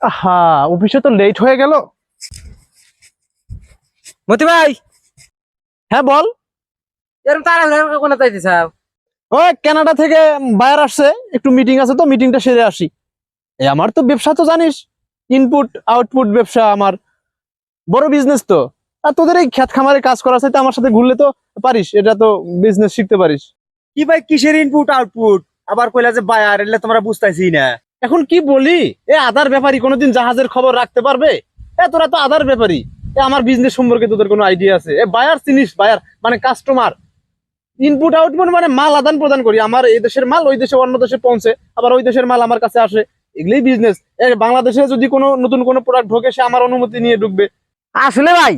আহা অফিসে তো লেট হয়ে গেল। মতি ভাই! হ্যাঁ বল। এরকম তাড়াহুড়া কোন চাইতে ওই কানাডা থেকে বায়ার আসছে। একটু মিটিং আছে তো মিটিংটা সেরে আসি। এ আমার তো ব্যবসা তো জানিস। ইনপুট আউটপুট ব্যবসা আমার। বড় বিজনেস তো। আর তোদের এই খেত খামারে কাজ করার সাথে আমার সাথে ঘুরলে তো পারিস। এটা তো বিজনেস শিখতে পারিস। কি ভাই কিসের ইনপুট আউটপুট আবার কইলা যে বায়ার এলে তোমরা বুঝতাইছি না। এখন কি বলি? এ আধার ব্যাপারী কোনোদিন জাহাজের খবর রাখতে পারবে? এ, তোরা তো আধার ব্যাপারী। এ, আমার বিজনেস সম্পর্কে তোদের কোনো আইডিয়া আছে? এ বায়ার চিনিস? বায়ার মানে কাস্টমার ইনপুট আউটপুট মানে মাল আদান প্রদান করি। আমার এই দেশের মাল ওই দেশে অন্য দেশে পৌঁছে, আবার ওই দেশের মাল আমার কাছে আসে। এগুলোই বিজনেস এ, বাংলাদেশে যদি কোনো নতুন কোনো প্রোডাক্ট ঢোকে, সে আমার অনুমতি নিয়ে ঢুকবে। আসলে ভাই,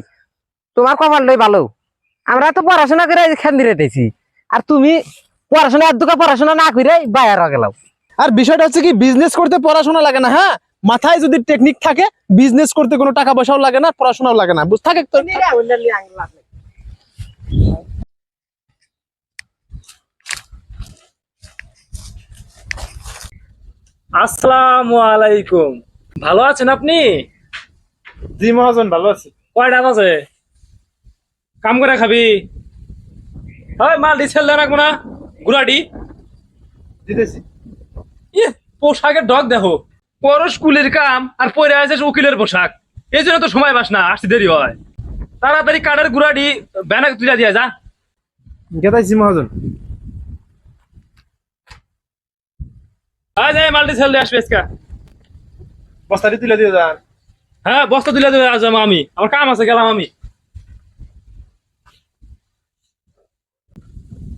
তোমার কপালটাই ভালো। আমরা তো পড়াশোনা করে খেন্দি রেটেছি আর তুমি পড়াশোনা দুকা পড়াশোনা না করে বাইরে গেলাম। আর বিষয়টা হচ্ছে কি বিজনেস করতে পড়াশোনা লাগে না হ্যাঁ? মাথায় যদি টেকনিক থাকে বিজনেস করতে কোনো টাকা পয়সাও লাগে না পড়াশোনাও লাগে না। বুঝ থাকে তো? আসসালামু আলাইকুম। ভালো আছেন আপনি? জি মহাজন ভালো আছি। কয়টা আছে কাম করে খাবি? হয় মাল ডিসেল দেন রাখব না। গুড়াডি দিতেছি। পোশাকের ডগ দেখো। পর স্কুলের কাম আর পরে আছে উকিলের পোশাক। এই জন্য তো সময় পাস না আসতে দেরি হয়। তাড়াতাড়ি কাঠের গুড়াডি ব্যানার তুলে দিয়া যা। গেতাইছি মহাজন আয় যায় মাল ডিসেল দিয়ে আসবে আজকে। বস্তাটি তুলে দিয়ে যান হ্যাঁ বস্তা তুলে দেবে আজ আমি। আমার কাম আছে গেলাম আমি।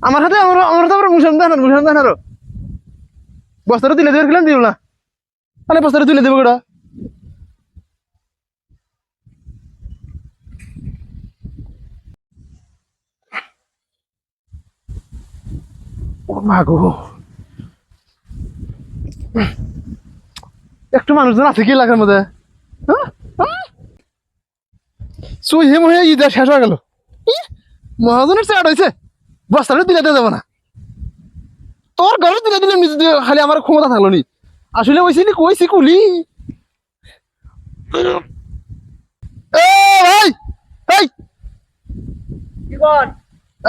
আমার হাতে আমার আমার হাতে আবার মুসান দেন মুসান দেন আরও। বস্তাটা তুলে দেবে খেলাম দিব না। তাহলে বস্তাটা তুলে দেবো গোটা ও মা গো। একটু মানুষজন আছে কি লাগার মধ্যে? হ্যাঁ? হ্যাঁ? শেষ হয়ে গেল। মহাজনের চাট হয়েছে বস্তাটা দিলে দেবো না। তোর ঘরে দিলে দিলে নিজে খালি আমার ক্ষমতা থাকল নি। আসলে ওইছিলি কইছি কুলি। এ ভাই এই। কি কর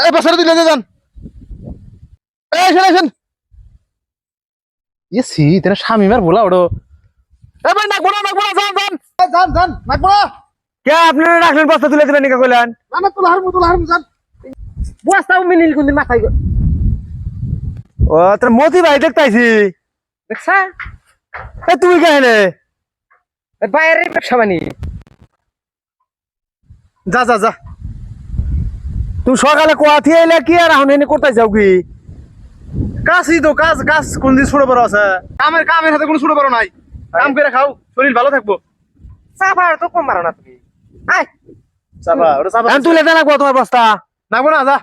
এই বস্তাটা দিলে যান। এই শোন শোন ইয়ে সি তেরা স্বামী মার বলা ওড়ো। এ ভাই নাক বড় নাক বড় যান যান। যান যান নাক বড়। কে আপনারা রাখলেন বস্তা তুলে দেবেন নিকা কইলেন? না তোলা তোলা যান। বস্তাও মিনিল কোনদিন মাথায় গো- ও তোর মতি ভাই দেখতাইছি দেখছা? তুই কেনে বাইরে ব্যবসা বানি যা যা যা। তুমি সকালে কোয়া থিয়ে এলে কি আর এখন এনে করতে যাও কি? কাজই তো কাজ কাজ কোন দিন ছোট বড় আছে। কামের কামের হাতে কোনো ছোট বড় নাই। কাম করে খাও শরীর ভালো থাকব। চাপা তো কম মারো না তুমি। আয়। চাপা ওটা চাপা তুলে দেন তোমার বস্তা। নাগবো না যা।